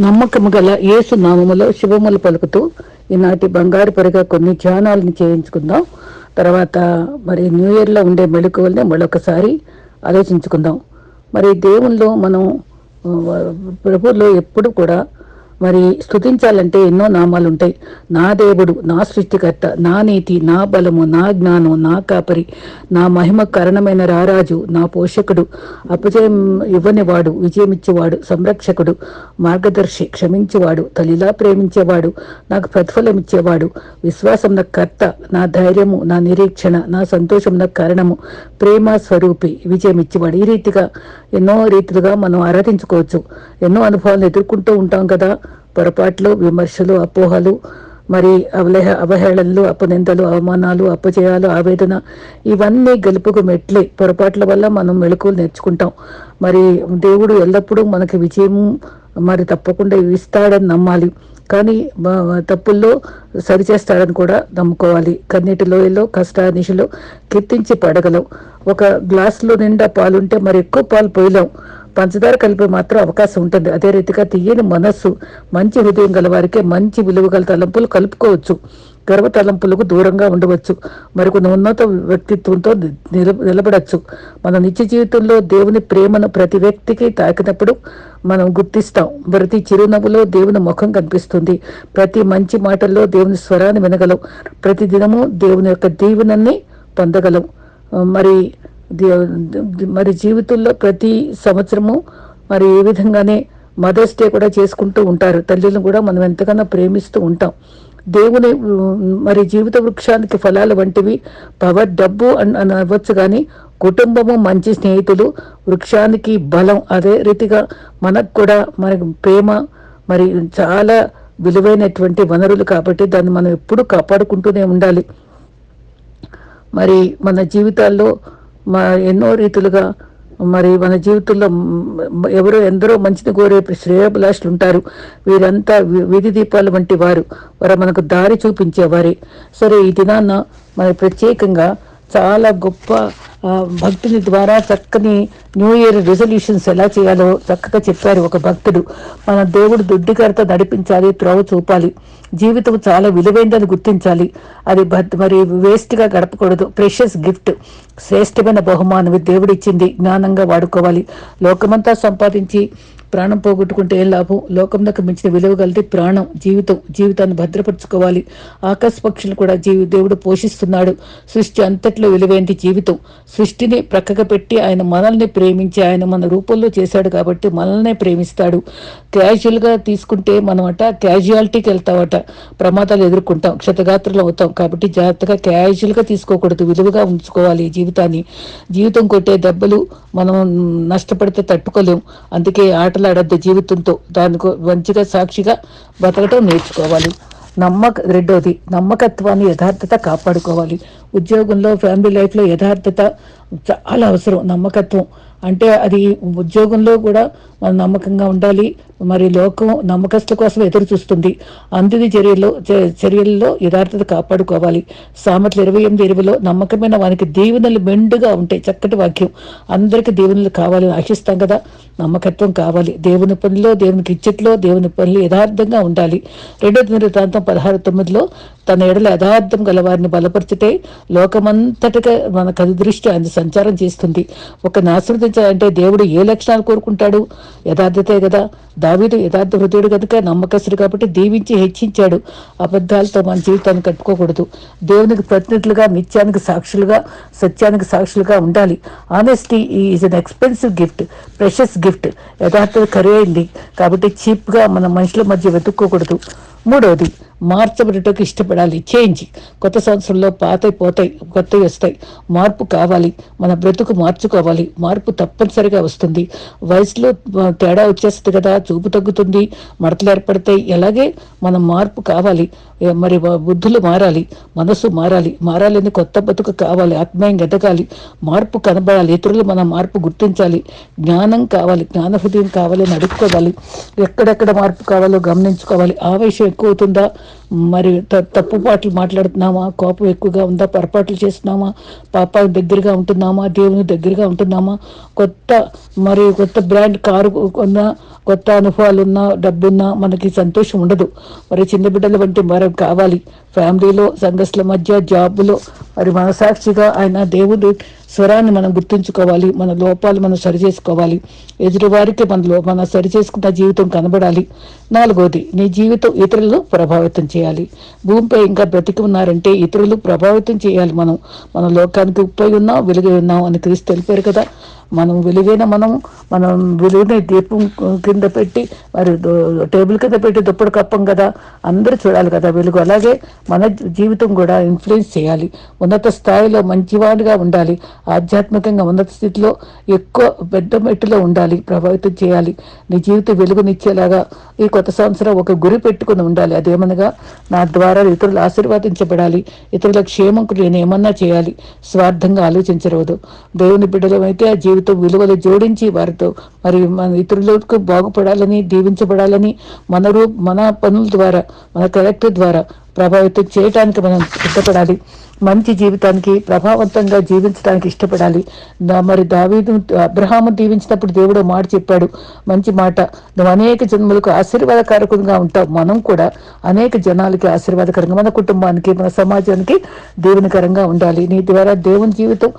నమ్మకము గల యేసు నామములో శుభములు పలుకుతూ ఈనాటి బంగారు పరిగా కొన్ని ధ్యానాలను చేయించుకుందాం. తర్వాత మరి న్యూ ఇయర్లో ఉండే మెళుకువల్ని మరొకసారి ఆలోచించుకుందాం. మరి దేవుల్లో మనం ఆ, ప్రభువులో ఎప్పుడు కూడా మరి స్థుతించాలంటే ఎన్నో నామాలు ఉంటాయి నా దేవుడు నా సృష్టికర్త నా నీతి నా బలము నా జ్ఞానం నా కాపరి నా మహిమ కారణమైన రారాజు నా పోషకుడు అపజయం ఇవ్వనివాడు విజయం ఇచ్చేవాడు సంరక్షకుడు మార్గదర్శి క్షమించేవాడు తల్లిలా ప్రేమించేవాడు నాకు ప్రతిఫలం ఇచ్చేవాడు విశ్వాసం నా కర్త నా ధైర్యము నా నిరీక్షణ నా సంతోషం నా కారణము ప్రేమ స్వరూపి విజయం ఇచ్చేవాడు ఈ రీతిగా ఎన్నో రీతిగా మనం ఆరాధించుకోవచ్చు. ఎన్నో అనుభవాలను ఎదుర్కొంటూ ఉంటాం కదా. పొరపాట్లు విమర్శలు అపోహలు మరి అవలేహ అవహేళనలు అపనిందలు అవమానాలు అపజయాలు ఆవేదన ఇవన్నీ గెలుపుకు మెట్లే. పొరపాట్ల వల్ల మనం మెళకులు నేర్చుకుంటాం. మరి దేవుడు ఎల్లప్పుడూ మనకి విజయం మరి తప్పకుండా ఇస్తాడని నమ్మాలి. కానీ తప్పుల్లో సరిచేస్తాడని కూడా నమ్ముకోవాలి. కన్నీటి లోయలో కష్టానిషిలో కీర్తించి పడగలం. ఒక గ్లాసులో నిండా పాలుంటే మరి ఎక్కువ పాలు పోయలేం. పంచదార కలిపే మాత్రం అవకాశం ఉంటుంది. అదే రీతిగా తీయని మనస్సు మంచి హృదయం గల వారికే మంచి విలువ గల తలంపులు కలుపుకోవచ్చు. గర్వ తలంపులకు దూరంగా ఉండవచ్చు. మరికొన్ని ఉన్నత వ్యక్తిత్వంతో నిలబడచ్చు. మన నిత్య జీవితంలో దేవుని ప్రేమను ప్రతి వ్యక్తికి తాకినప్పుడు మనం గుర్తిస్తాం. ప్రతి చిరునవ్వులో దేవుని ముఖం కనిపిస్తుంది. ప్రతి మంచి మాటల్లో దేవుని స్వరాన్ని వినగలం. ప్రతి దినము దేవుని యొక్క దీవెనని పొందగలం. మరి మరి జీవితంలో ప్రతి సంవత్సరము మరి ఏ విధంగానే మదర్స్ డే కూడా చేసుకుంటూ ఉంటారు. తల్లిని కూడా మనం ఎంతగానో ప్రేమిస్తూ ఉంటాం. దేవుని మరి జీవిత వృక్షానికి ఫలాలు వంటివి పవర్ డబ్బు అని అవ్వచ్చు కానీ కుటుంబము మంచి స్నేహితులు వృక్షానికి బలం. అదే రీతిగా మనకు కూడా మనకు ప్రేమ మరి చాలా విలువైనటువంటి వనరులు కాబట్టి దాన్ని మనం ఎప్పుడూ కాపాడుకుంటూనే ఉండాలి. మరి మన జీవితాల్లో ఎన్నో రీతులుగా మరి మన జీవితంలో ఎవరో ఎందరో మంచిని కోరే శ్రేయభిలాషులు ఉంటారు. వీరంతా వి- వీధి దీపాలు వంటి వారు. వారు మనకు దారి చూపించేవారే. సరే ఈ దినాన్న మరి ప్రత్యేకంగా చాలా గొప్ప భక్తుని ద్వారా చక్కని న్యూ ఇయర్ రెజల్యూషన్స్ ఎలా చేయాలో చక్కగా చెప్పారు ఒక భక్తుడు. మన దేవుడు దుడ్డికరత నడిపించాలి త్రోవ చూపాలి. జీవితం చాలా విలువైందని గుర్తించాలి. అది భద్- మరి వేస్ట్గా గడపకూడదు. Precious gift. శ్రేష్టమైన బహుమానం దేవుడిచ్చింది. జ్ఞానంగా వాడుకోవాలి. లోకమంతా సంపాదించి ప్రాణం పోగొట్టుకుంటే ఏం లాభం? లోకంలోకి మించిన విలువ కలిగి ప్రాణం. జీవితం జీవితాన్ని భద్రపరచుకోవాలి. ఆకాశ పక్షులు కూడా జీవి దేవుడు పోషిస్తున్నాడు. సృష్టి అంతట్లో విలువైంది జీవితం. సృష్టిని ప్రక్కగా పెట్టి ఆయన మనల్ని ప్రేమించి ఆయన మన రూపంలో చేశాడు కాబట్టి మనల్నే ప్రేమిస్తాడు. క్యాజువల్గా తీసుకుంటే మనం అట క్యాజువాలిటీకి వెళ్తామట. ప్రమాదాలు ఎదుర్కొంటాం. క్షతగాత్రులు అవుతాం కాబట్టి జాగ్రత్తగా క్యాజువల్గా తీసుకోకూడదు. విలువగా ఉంచుకోవాలి జీవితాన్ని. జీవితం కొట్టే దెబ్బలు మనం నష్టపడితే తట్టుకోలేం. అందుకే ఆటలాడద్దు జీవితంతో. దానికి మంచిగా సాక్షిగా బతకటం నేర్చుకోవాలి. నమ్మక రెండోది నమ్మకత్వాన్ని యథార్థత కాపాడుకోవాలి. ఉద్యోగంలో ఫ్యామిలీ లైఫ్లో యథార్థత చాలా అవసరం. నమ్మకత్వం అంటే అది ఉద్యోగంలో కూడా మనం నమ్మకంగా ఉండాలి. మరి లోకం నమ్మకస్తుల కోసం ఎదురు చూస్తుంది. అందుది చర్యల్లో చర్యల్లో యథార్థత కాపాడుకోవాలి. సామెతలు ఇరవై ఎనిమిది ఇరవైలో నమ్మకమైన వానికి దీవెనలు మెండుగా ఉంటాయి చక్కటి వాక్యం. అందరికి దీవెనలు కావాలని ఆశిస్తాం కదా. నమ్మకత్వం కావాలి. దేవుని పనిలో దేవునికి ఇచ్చట్లో దేవుని పనులు యథార్థంగా ఉండాలి. రెండో దినవృత్తాంతం పదహారు తొమ్మిదిలో తన ఎడల యథార్థం గల వారిని బలపరిచితే లోకమంతటిగా మన కది దృష్టి ఆయన సంచారం చేస్తుంది. ఒక ఆశీర్వదించాలంటే దేవుడు ఏ లక్షణాలు కోరుకుంటాడు? యథార్థతే కదా? దావీదు యథార్థ హృదయుడు కనుక నమ్మకస్తుడు కాబట్టి దీవించి హెచ్చించాడు. అబద్ధాలతో మన జీవితాన్ని కట్టుకోకూడదు. దేవునికి ప్రతినిధులుగా నిత్యానికి సాక్షులుగా సత్యానికి సాక్షులుగా ఉండాలి. Honesty is an expensive gift precious gift యథార్థత ఖరీదైంది కాబట్టి చీప్గా మన మనుషుల మధ్య వెతుక్కోకూడదు. మూడవది మార్చబడటకు ఇష్టపడాలి. చేంజ్. కొత్త సంవత్సరంలో పాతవి పోతాయి కొత్తవి వస్తాయి. మార్పు కావాలి. మన బ్రతుకు మార్చుకోవాలి. మార్పు తప్పనిసరిగా వస్తుంది. వయసులో తేడా వచ్చేస్తుంది కదా చూపు తగ్గుతుంది మడతలు ఏర్పడతాయి. ఎలాగే మనం మార్పు కావాలి. మరి బుద్ధులు మారాలి మనసు మారాలి. మారాలని కొత్త బతుకు కావాలి ఆత్మీయంగా ఎదగాలి. మార్పు కనబడాలి ఇతరులు మన మార్పు గుర్తించాలి. జ్ఞానం కావాలి జ్ఞాన హృదయం కావాలని అడుక్కోవాలి. ఎక్కడెక్కడ మార్పు కావాలో గమనించుకోవాలి. ఆవేశం ఎక్కువ అవుతుందా? మరి తప్పు పాటలు మాట్లాడుతున్నామా? కోపం ఎక్కువగా ఉందా? పొరపాట్లు చేస్తున్నామా? పాప దగ్గరగా ఉంటున్నామా? దేవుని దగ్గరగా ఉంటున్నామా? కొత్త మరి కొత్త బ్రాండ్ కారు కొన్నా కొత్త అనుభవాలు ఉన్నా డబ్బున్నా మనకి సంతోషం ఉండదు. మరి చిన్న బిడ్డల వంటి వరం కావాలి. ఫ్యామిలీలో సంఘస్థుల మధ్య జాబ్లో మరి మనసాక్షిగా ఆయన దేవుడు స్వరాన్ని మనం గుర్తుంచుకోవాలి మన లోపాలు మనం సరి చేసుకోవాలి ఎదుటివారికి మనలో మన సరిచేసుకున్న జీవితం కనబడాలి. నాలుగోది నీ జీవితం ఇతరులను ప్రభావితం చేయాలి. భూమిపై ఇంకా బ్రతికి ఉన్నారంటే ఇతరులు ప్రభావితం చేయాలి మనం. మన లోకానికి ఉప్పై ఉన్నాం వెలుగై ఉన్నాం అని క్రీస్తు తెలిపారు కదా. మనం వెలుగైన మనం మనం వెలుగునే దీపం కింద పెట్టి మరి టేబుల్ కింద పెట్టి దుప్పటి కప్పం కదా. అందరూ చూడాలి కదా వెలుగు. అలాగే మన జీవితం కూడా ఇన్ఫ్లుయెన్స్ చేయాలి. ఉన్నత స్థాయిలో మంచివాడిగా ఉండాలి. ఆధ్యాత్మికంగా ఉన్నత స్థితిలో ఎక్కువ పెద్ద మెట్టులో ఉండాలి ప్రభావితం చేయాలి. నీ జీవితం వెలుగునిచ్చేలాగా ఈ కొత్త సంవత్సరం ఒక గురి పెట్టుకుని ఉండాలి. అదేమనగా నా ద్వారా ఇతరులు ఆశీర్వాదించబడాలి. ఇతరుల క్షేమంకు నేను ఏమన్నా చేయాలి? స్వార్థంగా ఆలోచించరాదు. దేవుని బిడ్డలమైతే ఆ జీవితం విలువలు జోడించి వారితో మరి మన ఇతరులకు బాగుపడాలని దీవించబడాలని మన రూ మన పనుల ద్వారా మన క్యారెక్టర్ ద్వారా ప్రభావితం చేయడానికి మనం సిద్ధపడాలి. మంచి జీవితానికి ప్రభావవంతంగా జీవించడానికి ఇష్టపడాలి. మరి దావీదు అబ్రహాము దీవించినప్పుడు దేవుడు మాట చెప్పాడు. మంచి మాట. నువ్వు అనేక జన్మలకు ఆశీర్వాదకారకంగా ఉంటావు. మనం కూడా అనేక జనాలకి ఆశీర్వాదకరంగా మన కుటుంబానికి మన సమాజానికి దేవునికరంగా ఉండాలి. నీ ద్వారా దేవుని జీవితం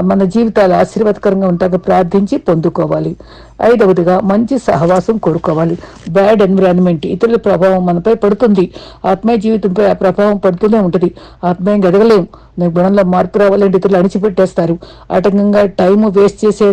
మన జీవితాలు ఆశీర్వాదకరంగా ఉంటాక ప్రార్థించి పొందుకోవాలి. ఐదవదిగా మంచి సహవాసం కోరుకోవాలి. బ్యాడ్ ఎన్విరాన్మెంట్ ఇతరుల ప్రభావం మనపై పడుతుంది. ఆత్మీయ జీవితంపై ఆ ప్రభావం పడుతూనే ఉంటుంది. ఆత్మీయంగా ఎదగలేం. నీ గుణంలో మార్పు రావాలంటే ఇతరులు అణిచిపెట్టేస్తారు. ఆటంకంగా టైం వేస్ట్ చేసే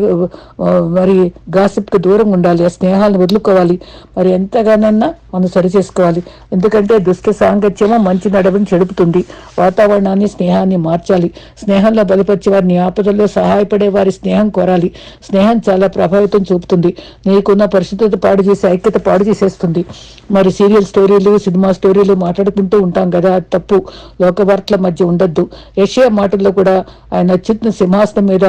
మరి గాసిప్కి దూరంగా ఉండాలి. ఆ స్నేహాలను వదులుకోవాలి. మరి ఎంతగానన్నా మనం సరి చేసుకోవాలి. ఎందుకంటే దుష్ట సాంగత్యము మంచి నడవని చెడుపుతుంది. వాతావరణాన్ని స్నేహాన్ని మార్చాలి. స్నేహంలో బలపరిచే వారిని ఆపదల్లో సహాయపడే వారి స్నేహం కోరాలి. స్నేహం చాలా ప్రభావితం చూపుతుంది. నీకున్న పరిశుద్ధత పాడు చేసి ఐక్యత పాడు చేసేస్తుంది. మరి సీరియల్ స్టోరీలు సినిమా స్టోరీలు మాట్లాడుకుంటూ ఉంటాం కదా. తప్పు లోకవార్తల మధ్య ఉండొద్దు. యషియా మాటల్లో కూడా ఆయన అత్యుత్న సింహాసనం మీద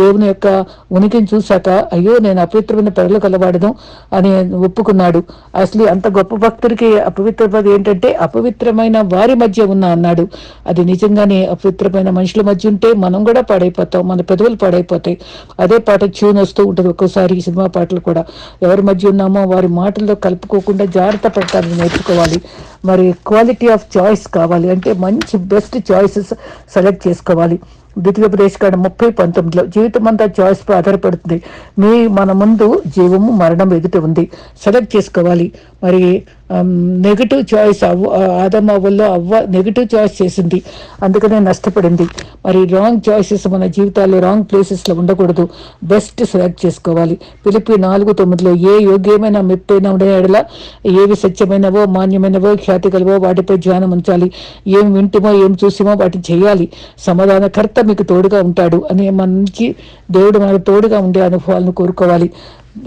దేవుని యొక్క ఉనికిని చూశాక అయ్యో నేను అపవిత్రమైన ప్రజలు కలవాడను అని ఒప్పుకున్నాడు. అసలు అంత గొప్ప భక్తుడికి అపవిత్రపది ఏంటంటే అపవిత్రమైన వారి మధ్య ఉన్న అన్నాడు. అది నిజంగానే అపవిత్రమైన మనుషుల మధ్య ఉంటే మనం కూడా పాడైపోతాం మన పెదవులు పాడైపోతాయి. అదే పాట ట్యూన్ వస్తూ ఉంటుంది ఒక్కోసారి ఈ సినిమా పాటలు కూడా. ఎవరి మధ్య ఉన్నామో వారి మాటల్లో కలుపుకోకుండా జాగ్రత్త పడతానికి నేర్చుకోవాలి. మరి క్వాలిటీ ఆఫ్ చాయిస్ కావాలి. అంటే మంచి బెస్ట్ చాయిసెస్ సెలెక్ట్ చేసుకోవాలి. ద్వితీయోపదేశకాండ ముప్పై పంతొమ్మిదిలో జీవితం అంతా చాయిస్ పై ఆధారపడుతుంది. మీ మన ముందు జీవము మరణం ఎదుట ఉంది. సెలెక్ట్ చేసుకోవాలి. మరి Um, నెగిటివ్ చాయిస్ అవ్వ ఆదమ్మ అవ్వ నెగిటివ్ చాయిస్ చేసింది. అందుకనే నష్టపడింది. మరి రాంగ్ చాయిసెస్ మన జీవితాల్లో రాంగ్ ప్లేసెస్లో ఉండకూడదు. బెస్ట్ సెలెక్ట్ చేసుకోవాలి. పిలిపి నాలుగు తొమ్మిదిలో ఏ యోగ్యమైన మెప్పైన ఉండే ఎడల ఏవి సత్యమైనవో మాన్యమైనవో ఖ్యాతి కలవో వాటిపై ధ్యానం ఉంచాలి. ఏం వింటుమో ఏం చూసిమో వాటిని చేయాలి. సమాధానకర్త మీకు తోడుగా ఉంటాడు అనే మంచి దేవుడు మనకు తోడుగా ఉండే అనుభవాలను కోరుకోవాలి.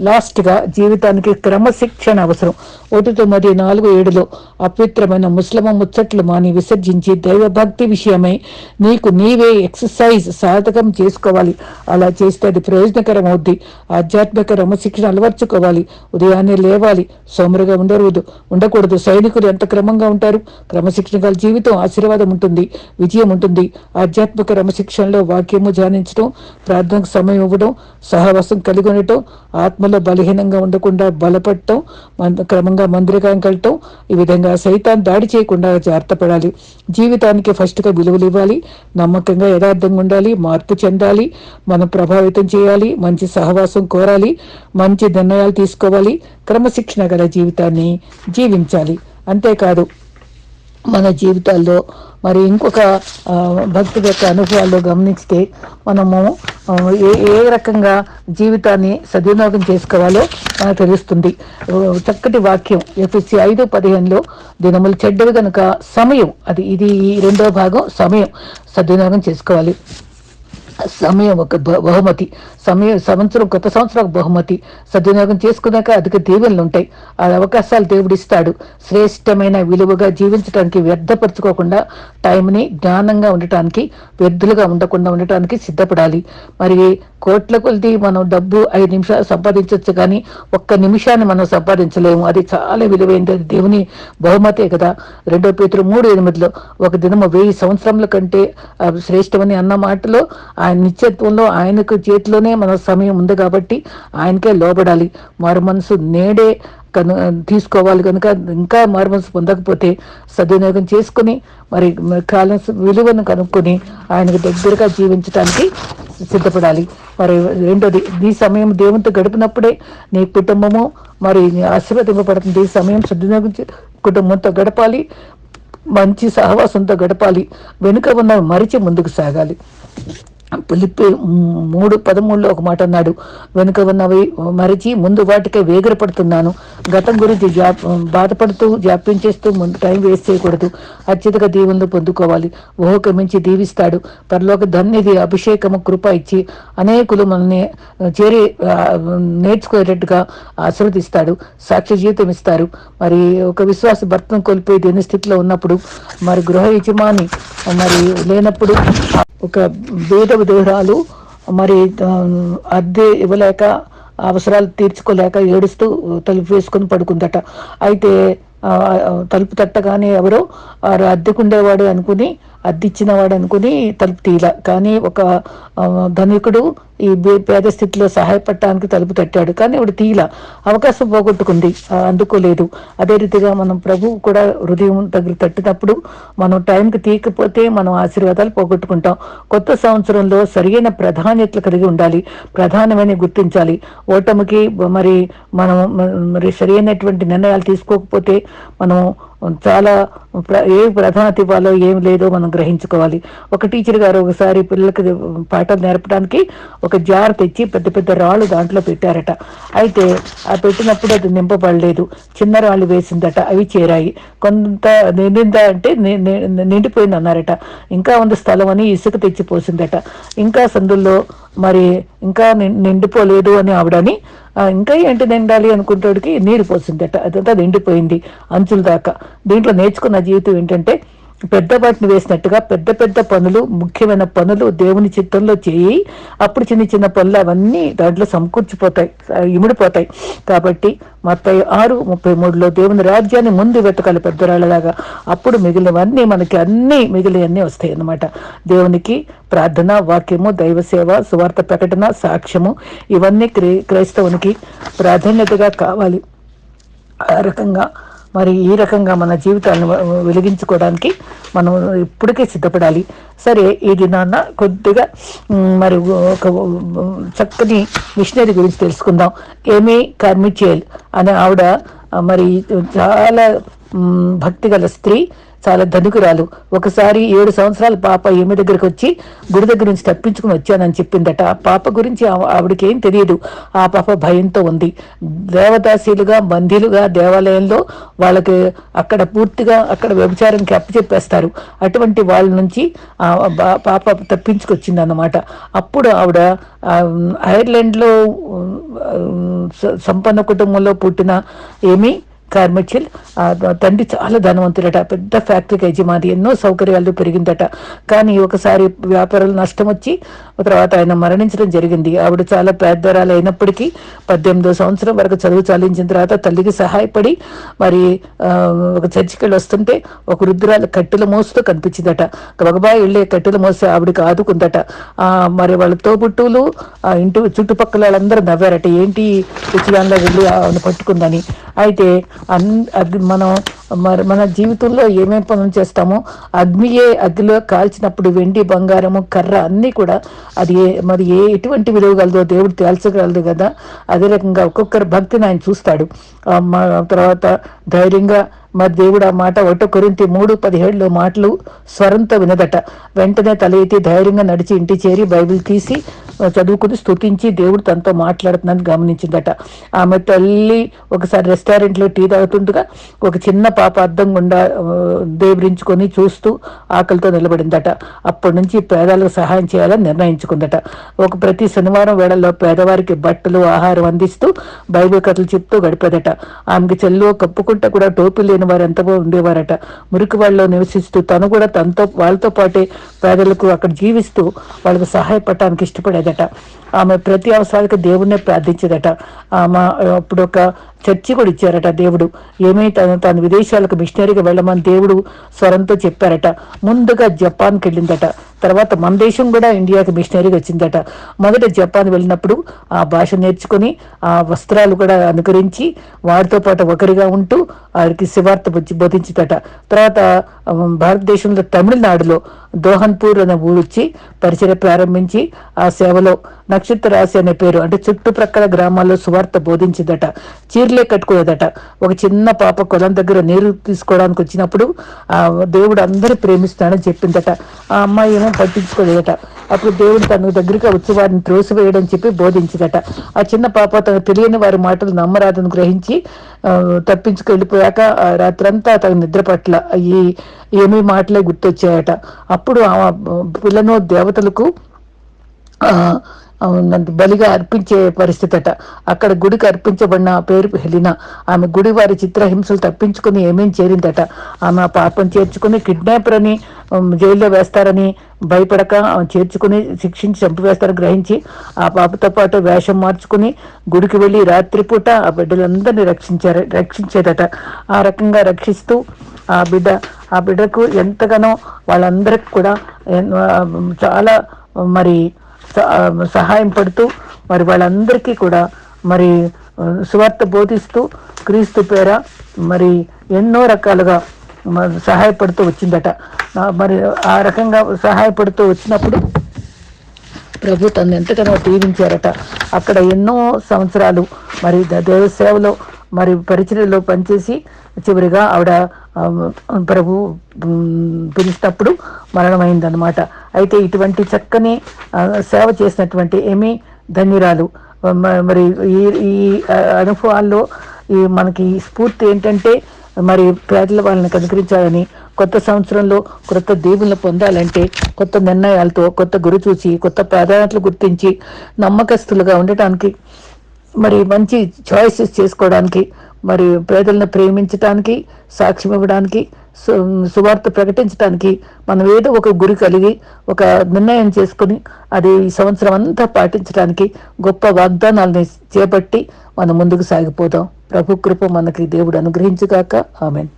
లాస్ట్గా జీవితానికి క్రమశిక్షణ అవసరం. ఒకటి తొమ్మిది నాలుగు ఏడులో అపవిత్రమైన ముస్లిం ముచ్చట్లు మాని విసర్జించి దైవభక్తి విషయమై నీకు నీవే ఎక్సర్సైజ్ సాధకం చేసుకోవాలి. అలా చేస్తే అది ప్రయోజనకరం అవుద్ది ఆధ్యాత్మిక క్రమశిక్షణ అలవర్చుకోవాలి. ఉదయాన్నే లేవాలి. సోమరుగా ఉండకూడదు. ఉండకూడదు. సైనికులు ఎంత క్రమంగా ఉంటారు? క్రమశిక్షణ గల జీవితం ఆశీర్వాదం ఉంటుంది. విజయం ఉంటుంది. ఆధ్యాత్మిక క్రమశిక్షణలో వాక్యము ధ్యానించడం ప్రార్థనకు సమయం ఇవ్వడం సహవాసం కలిగి ఉండటం ఆత్మలో బలహీనంగా ఉండకుండా బలపడటం మన- క్రమంగా మందిరకాయం కలటం ఈ విధంగా సైతాన్ దాడి చేయకుండా జాగ్రత్త పడాలి జీవితానికి ఫస్ట్గా విలువలు ఇవ్వాలి నమ్మకంగా యథార్థంగా ఉండాలి మార్పు చెందాలి మనం ప్రభావితం చేయాలి మంచి సహవాసం కోరాలి మంచి నిర్ణయాలు తీసుకోవాలి క్రమశిక్షణ గల జీవితాన్ని జీవించాలి. అంతేకాదు మన జీవితాల్లో మరి ఇంకొక భక్తి యొక్క అనుభవాల్లో గమనిస్తే మనము ఏ ఏ రకంగా జీవితాన్ని సద్వినియోగం చేసుకోవాలో మనకు తెలుస్తుంది. చక్కటి వాక్యం ఎఫ్ఎస్సి ఐదు పదిహేనులో దినములు చెడ్డవి కనుక సమయం అది ఇది ఈ రెండో భాగం సమయం సద్వినియోగం చేసుకోవాలి. సమయం ఒక బహుమతి. సమయం సంవత్సరం కొత్త సంవత్సరం ఒక బహుమతి. సద్వినియోగం చేసుకున్నాక అధిక దీవెనలు ఉంటాయి. ఆ అవకాశాలు దేవుడు ఇస్తాడు. శ్రేష్టమైన విలువగా జీవించడానికి వ్యర్థపరచుకోకుండా టైంని జ్ఞానంగా ఉండటానికి వ్యర్థులుగా ఉండకుండా ఉండటానికి సిద్ధపడాలి. మరి కోట్ల కొలిది మనం డబ్బు ఐదు నిమిషాలు సంపాదించవచ్చు కానీ ఒక్క నిమిషాన్ని మనం సంపాదించలేము. అది చాలా విలువైనది. అది దేవుని బహుమతే కదా. రెండో పేతులు మూడు ఎనిమిదిలో ఒక దినము వెయ్యి సంవత్సరముల కంటే శ్రేష్టమని అన్న మాటలో ఆయన నిత్యత్వంలో ఆయనకు చేతిలోనే మన సమయం ఉంది కాబట్టి ఆయనకే లోబడాలి. మారు మనసు నేడే కను తీసుకోవాలి కనుక ఇంకా మారు పొందకపోతే సద్వినియోగం చేసుకుని మరి కాలం విలువను కనుక్కొని ఆయనకు దగ్గరగా జీవించడానికి సిద్ధపడాలి. మరి రెండోది ఈ సమయం దేవునితో గడిపినప్పుడే నీ కుటుంబము మరి ఆశీర్వదింపబడుతుంది. ఈ సమయం సద్వినియోగం కుటుంబంతో గడపాలి మంచి సహవాసంతో గడపాలి వెనుక ఉన్న మరిచి ముందుకు సాగాలి. పిలిపి మూడు పదమూడులో ఒక మాట అన్నాడు. వెనుక ఉన్నవి మరిచి ముందు వాటికే వేగిరపడుతున్నాను. గతం గురించి జా బాధపడుతూ జాప్యం చేస్తూ ముందు టైం వేస్ట్ చేయకూడదు. అత్యధిక దీవులను పొందుకోవాలి. ఊహకు మించి దీవిస్తాడు. పరలోక ధన్యది అభిషేకము కృప ఇచ్చి అనేకులు మనల్ని చేరి నేర్చుకునేటట్టుగా ఆశీర్వదిస్తాడు. సాక్షి జీవితం ఇస్తారు. మరి ఒక విశ్వాస భర్తను కోల్పోయి దేని స్థితిలో ఉన్నప్పుడు మరి గృహ యజమాని మరి లేనప్పుడు ఒక బీద విధురాలు మరి అద్దె ఇవ్వలేక అవసరాలు తీర్చుకోలేక ఏడుస్తూ తలుపు వేసుకొని పడుకుందట. అయితే తలుపు తట్టగానే ఎవరో ఆ అద్దెకుండేవాడు అనుకుని అద్దిచ్చినవాడు అనుకుని తలుపు తీల కానీ ఒక ధనికుడు ఈ పేద స్థితిలో సహాయపడటానికి తలుపు తట్టాడు. కానీ ఇప్పుడు తీల అవకాశం పోగొట్టుకుంది. అందుకోలేదు. అదే రీతిగా మనం ప్రభు కూడా హృదయం దగ్గర తట్టినప్పుడు మనం టైంకి తీయకపోతే మనం ఆశీర్వాదాలు పోగొట్టుకుంటాం. కొత్త సంవత్సరంలో సరైన ప్రాధాన్యతలు కలిగి ఉండాలి. ప్రధానమైన గుర్తించాలి. ఓటమికి మరి మనం మరి సరైనటువంటి నిర్ణయాలు తీసుకోకపోతే మనం చాలా ప్ర- ఏ ప్రాధాన్యత ఏం లేదో మనం గ్రహించుకోవాలి. ఒక టీచర్ గారు ఒకసారి పిల్లలకి పాఠం నేర్పడానికి ఒక జార్ తెచ్చి పెద్ద పెద్ద రాళ్ళు దాంట్లో పెట్టారట. అయితే ఆ పెట్టినప్పుడు అది నింపబడలేదు. చిన్న రాళ్ళు వేసిందట అవి చేరాయి. కొంత నిండిందా అంటే ని- నిండిపోయింది అన్నారట ఇంకా ఉంది స్థలం అని ఇసుక తెచ్చి పోసిందట ఇంకా సందుల్లో మరి ఇంకా నిండిపోలేదు అని ఆవిడని ఇంకా ఏంటి నిండాలి అనుకుంటాడికి నీరు పోసిందట. అదంతా నిండిపోయింది అంచుల దాకా. దీంట్లో నేర్చుకున్న జీవితం ఏంటంటే పెద్ద వాటిని వేసినట్టుగా పెద్ద పెద్ద పనులు ముఖ్యమైన పనులు దేవుని చిత్తంలో చేయి అప్పుడు చిన్న చిన్న పనులు అవన్నీ దాంట్లో సమకూర్చిపోతాయి ఇమిడిపోతాయి. కాబట్టి ముప్పై ఆరు ముప్పై మూడులో దేవుని రాజ్యాన్ని ముందు వెతకాలి పెద్దరాళ్ళలాగా అప్పుడు మిగిలినవన్నీ మనకి అన్ని మిగిలినవన్నీ వస్తాయి అన్నమాట దేవునికి ప్రార్థన వాక్యము దైవ సేవ సువార్త ప్రకటన సాక్ష్యము ఇవన్నీ క్రై క్రైస్తవునికి ప్రాధాన్యతగా కావాలి. ఆ రకంగా మరి ఈ రకంగా మన జీవితాలను వెలిగించుకోవడానికి మనం ఇప్పటికే సిద్ధపడాలి. సరే ఈ దినాన్న కొద్దిగా మరి ఒక చక్కని మిషనరీ గురించి తెలుసుకుందాం. ఏమీ కర్మిచేల్ అనే ఆవిడ మరి చాలా భక్తిగల భక్తి గల స్త్రీ చాలా ధనుకురాలు. ఒకసారి ఏడు సంవత్సరాల పాప ఈమె దగ్గరకు వచ్చి గుడి దగ్గర నుంచి తప్పించుకుని వచ్చానని చెప్పిందట. పాప గురించి ఆవిడకేం ఆవిడకి ఏం తెలియదు. ఆ పాప భయంతో ఉంది. దేవదాసీలుగా బందీలుగా దేవాలయంలో వాళ్ళకి అక్కడ పూర్తిగా అక్కడ వ్యభిచారానికి అప్పచెప్పేస్తారు అటువంటి వాళ్ళ నుంచి ఆ పాప తప్పించుకొచ్చింది అన్నమాట అప్పుడు ఆవిడ ఐర్లాండ్లో సంపన్న కుటుంబంలో పుట్టిన ఏమి? కార్మిచిల్ ఆ తండ్రి చాలా ధనవంతుడట పెద్ద ఫ్యాక్టరీకి యజమాని ఎన్నో సౌకర్యాలు పెరిగిందట. కానీ ఒకసారి వ్యాపారాలు నష్టం వచ్చి తర్వాత ఆయన మరణించడం జరిగింది. ఆవిడ చాలా పేదరాలు అయినప్పటికీ పద్దెనిమిదో సంవత్సరం వరకు చదువు చాలించిన తర్వాత తల్లికి సహాయపడి మరి ఒక చర్చికి వెళ్ళి వస్తుంటే ఒక రుద్రాలు కట్టెల మోస్తూ కనిపించిందట. గబగబా వెళ్ళే కట్టెల మోసి ఆవిడకి ఆదుకుందట. మరి వాళ్ళ తోబుట్టువులు ఆ ఇంటి చుట్టుపక్కల వాళ్ళందరూ నవ్వారట ఏంటి పిచ్చిదానిలో వెళ్ళి ఆవిడ పట్టుకుందని? అయితే అది మనం మరి మన జీవితంలో ఏమేం పనులు చేస్తామో అగ్నియే అగ్నిలో కాల్చినప్పుడు వెండి బంగారము కర్ర అన్నీ కూడా అది ఏ- మరి ఏ ఎటువంటి విలువ కలదో దేవుడు తేల్చగలదు కదా. అదే రకంగా ఒక్కొక్కరి భక్తిని ఆయన చూస్తాడు. తర్వాత ధైర్యంగా మరి దేవుడు ఆ మాట ఒకటో కొరింతి మూడు పదిహేడులో మాటలు స్వరంతో వినదట. వెంటనే తల ఎత్తి ధైర్యంగా నడిచి ఇంటి చేరి బైబిల్ తీసి చదువుకుని స్తుతించి దేవుడు తనతో మాట్లాడుతుందని గమనించిందట. ఆమె తల్లి ఒకసారి రెస్టారెంట్లో టీ తాగుతుండగా ఒక చిన్న పాప అద్దం గుండా దేవరించుకొని చూస్తూ ఆకలితో నిలబడిందట. అప్పటి నుంచి పేదలకు సహాయం చేయాలని నిర్ణయించుకుందట. ఒక ప్రతి శనివారం వేళల్లో పేదవారికి బట్టలు ఆహారం అందిస్తూ బైబిల్ కథలు చెప్తూ గడిపేదట. ఆమెకి చెల్లు కప్పుకుంటా కూడా టోపీ లేని వారు ఎంతగా ఉండేవారట. మురికి వాళ్ళలో నివసిస్తూ తను కూడా తనతో వాళ్ళతో పాటే పేదలకు అక్కడ జీవిస్తూ వాళ్ళకు సహాయపడటానికి ఇష్టపడేదట. ఆమె ప్రతి అవసరాలకు దేవుణ్ణే ప్రార్థించేదట. ఆమె అప్పుడు ఒక చర్చి కూడా ఇచ్చారట దేవుడు. ఏమీ తను తను విదేశాలకు మిషనరీగా వెళ్ళమని దేవుడు స్వరంతో చెప్పారట. ముందుగా జపాన్కి వెళ్ళిందట. తర్వాత మన దేశం కూడా ఇండియాకి మిషనరీగా వచ్చిందట. మొదట జపాన్ వెళ్ళినప్పుడు ఆ భాష నేర్చుకుని ఆ వస్త్రాలు కూడా అనుకరించి వారితో పాటు ఒకరిగా ఉంటూ వారికి శివార్త బోధించిందట. తర్వాత భారతదేశంలో తమిళనాడులో దోహన్పూర్ అనే ఊరొచ్చి పరిచయ ప్రారంభించి ఆ సేవలో నక్షత్ర రాశి అనే పేరు అంటే చుట్టుప్రక్కల గ్రామాల్లో సువార్త బోధించిందట చీరలే కట్టుకునేదట ఒక చిన్న పాప కొలం దగ్గర నీరు తీసుకోవడానికి వచ్చినప్పుడు ఆ దేవుడు అందరూ ప్రేమిస్తాడని చెప్పిందట. ఆ అమ్మాయి ఏమో పట్టించుకోలేదట. అప్పుడు దేవుడు తన దగ్గరికి వచ్చి వారిని త్రోసివేయడం చెప్పి బోధించిందట. ఆ చిన్న పాప తన తెలియని వారి మాటలు నమ్మరాదని గ్రహించి ఆ, రాత్రంతా తన నిద్ర పట్ల ఈ ఏమీ మాటలే గుర్తొచ్చాయట. అప్పుడు ఆ పిల్లను దేవతలకు ఆ, బలిగా అర్పించే పరిస్థితి అట అక్కడ గుడికి అర్పించబడిన ఆ పేరు హెలినా. ఆమె గుడి వారి చిత్రహింసలు తప్పించుకుని ఏమేం చేరిందట? ఆమె పాపం చేర్చుకుని కిడ్నాపర్ అని జైల్లో వేస్తారని భయపడక ఆమె చేర్చుకుని శిక్షించి చంపివేస్తారని గ్రహించి ఆ పాపతో పాటు వేషం మార్చుకుని గుడికి వెళ్ళి రాత్రిపూట ఆ బిడ్డలందరినీ రక్షించారు రక్షించేదట. ఆ రకంగా రక్షిస్తూ ఆ బిడ్డ ఆ బిడ్డకు ఎంతగానో వాళ్ళందరికి కూడా చాలా మరి సహాయం పడుతూ మరి వాళ్ళందరికీ కూడా మరి సువార్త బోధిస్తూ క్రీస్తు పేర మరి ఎన్నో రకాలుగా మరి సహాయపడుతూ వచ్చిందట. మరి ఆ రకంగా సహాయపడుతూ వచ్చినప్పుడు ప్రభు తను ఎంతగానో దీవించారట. అక్కడ ఎన్నో సంవత్సరాలు మరి ద- దేవ సేవలో మరి పరిచర్యలో పనిచేసి చివరిగా ఆవిడ ప్రభు ఉమ్, పిలిచినప్పుడు మరణమైందనమాట అయితే ఇటువంటి చక్కని సేవ చేసినటువంటి ఏమీ ధన్యురాలు. మరి ఈ ఈ అనుభవాల్లో ఈ మనకి స్ఫూర్తి ఏంటంటే మరి పేదల వాళ్ళని కనుకరించాలని కొత్త సంవత్సరంలో కొత్త దీవులను పొందాలంటే కొత్త నిర్ణయాలతో కొత్త గురి చూసి కొత్త ప్రాధాన్యతలు గుర్తించి నమ్మకస్తులుగా ఉండటానికి మరి మంచి చాయిసెస్ చేసుకోవడానికి మరి పేదలను ప్రేమించడానికి సాక్ష్యం ఇవ్వడానికి సువార్త ప్రకటించడానికి మనం ఏదో ఒక గురి కలిగి ఒక నిర్ణయం చేసుకుని అది సంవత్సరం అంతా పాటించడానికి గొప్ప వాగ్దానాలని చేపట్టి మనం ముందుకు సాగిపోదాం. ప్రభు కృప మనకి దేవుడు అనుగ్రహించుగాక. ఆమెన్.